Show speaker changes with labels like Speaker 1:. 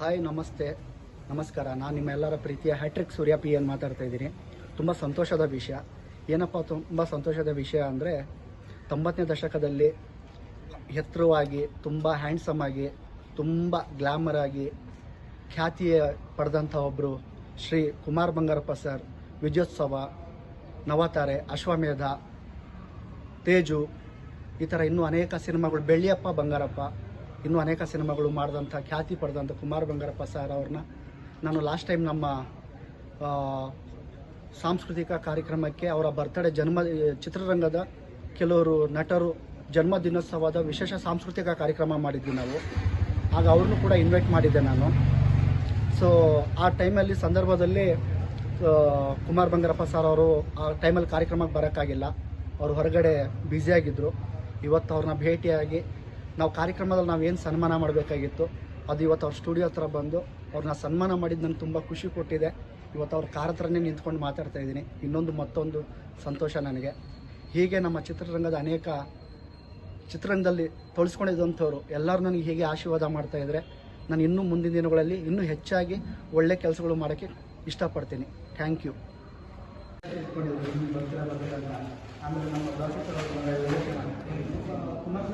Speaker 1: Hi, ನಮಸ್ತೆ. ನಮಸ್ಕಾರ. ನಾನು ನಿಮ್ಮೆಲ್ಲರ ಪ್ರೀತಿಯ ಹ್ಯಾಟ್ರಿಕ್ ಸೂರ್ಯ ಪಿ ಎನ್ ಮಾತಾಡ್ತಾ ಇದ್ದೀನಿ. ತುಂಬ ಸಂತೋಷದ ವಿಷಯ. ಏನಪ್ಪ, ತುಂಬ ಸಂತೋಷದ ವಿಷಯ ಅಂದರೆ ತೊಂಬತ್ತನೇ ದಶಕದಲ್ಲಿ ಎತ್ತರವಾಗಿ, ತುಂಬ ಹ್ಯಾಂಡ್ಸಮ್ ಆಗಿ, ತುಂಬ ಗ್ಲಾಮರ್ ಆಗಿ ಖ್ಯಾತಿಯ ಪಡೆದಂಥ ಒಬ್ಬರು ಶ್ರೀ ಕುಮಾರ್ ಬಂಗಾರಪ್ಪ ಸರ್ ವಿಜಯೋತ್ಸವ ನವತಾರೆ, ಅಶ್ವಮೇಧ, ತೇಜು, ಈ ಥರ ಇನ್ನೂ ಅನೇಕ ಸಿನಿಮಾಗಳು, ಬೆಳ್ಳಿಯಪ್ಪ ಬಂಗಾರಪ್ಪ ಇನ್ನೂ ಅನೇಕ ಸಿನಿಮಾಗಳು ಮಾಡಿದಂಥ, ಖ್ಯಾತಿ ಪಡೆದಂಥ ಕುಮಾರ್ ಬಂಗಾರಪ್ಪ ಸರ್ ಅವ್ರನ್ನ. ನಾನು ಲಾಸ್ಟ್ ಟೈಮ್ ನಮ್ಮ ಸಾಂಸ್ಕೃತಿಕ ಕಾರ್ಯಕ್ರಮಕ್ಕೆ ಅವರ ಬರ್ತಡೇ ಜನ್ಮ, ಚಿತ್ರರಂಗದ ಕೆಲವರು ನಟರು ಜನ್ಮ ದಿನೋತ್ಸವದ ವಿಶೇಷ ಸಾಂಸ್ಕೃತಿಕ ಕಾರ್ಯಕ್ರಮ ಮಾಡಿದ್ವಿ ನಾವು. ಆಗ ಅವ್ರನ್ನೂ ಕೂಡ ಇನ್ವೈಟ್ ಮಾಡಿದ್ದೆ ನಾನು. ಸೊ ಆ ಟೈಮಲ್ಲಿ ಸಂದರ್ಭದಲ್ಲಿ ಕುಮಾರ್ ಬಂಗಾರಪ್ಪ ಸರ್ ಅವರು ಆ ಟೈಮಲ್ಲಿ ಕಾರ್ಯಕ್ರಮಕ್ಕೆ ಬರೋಕ್ಕಾಗಿಲ್ಲ. ಅವರು ಹೊರಗಡೆ ಬ್ಯುಸಿಯಾಗಿದ್ದರು ಇವತ್ತು ಅವ್ರನ್ನ ಭೇಟಿಯಾಗಿ ನಾವು ಕಾರ್ಯಕ್ರಮದಲ್ಲಿ ನಾವು ಏನು ಸನ್ಮಾನ ಮಾಡಬೇಕಾಗಿತ್ತು, ಅದು ಇವತ್ತು ಅವ್ರ ಸ್ಟುಡಿಯೋ ಹತ್ರ ಬಂದು ಅವ್ರನ್ನ ಸನ್ಮಾನ ಮಾಡಿದ್ದು ನನಗೆ ತುಂಬ ಖುಷಿ ಕೊಟ್ಟಿದೆ. ಇವತ್ತು ಅವ್ರ ಕಾರ್ ಹತ್ರನೇ ನಿಂತ್ಕೊಂಡು ಮಾತಾಡ್ತಾ ಇದ್ದೀನಿ. ಇನ್ನೊಂದು ಮತ್ತೊಂದು ಸಂತೋಷ ನನಗೆ. ಹೀಗೆ ನಮ್ಮ ಚಿತ್ರರಂಗದ ಅನೇಕ ಚಿತ್ರರಂಗದಲ್ಲಿ ತೊಳಸ್ಕೊಂಡಿದ್ದಂಥವ್ರು ಎಲ್ಲರೂ ನನಗೆ ಹೀಗೆ ಆಶೀರ್ವಾದ ಮಾಡ್ತಾ ಇದ್ದರೆ ನಾನು ಇನ್ನೂ ಮುಂದಿನ ದಿನಗಳಲ್ಲಿ ಇನ್ನೂ ಹೆಚ್ಚಾಗಿ ಒಳ್ಳೆ ಕೆಲಸಗಳು ಮಾಡೋಕ್ಕೆ ಇಷ್ಟಪಡ್ತೀನಿ. ಥ್ಯಾಂಕ್ ಯು ಆಮೇಲೆ ನಮ್ಮ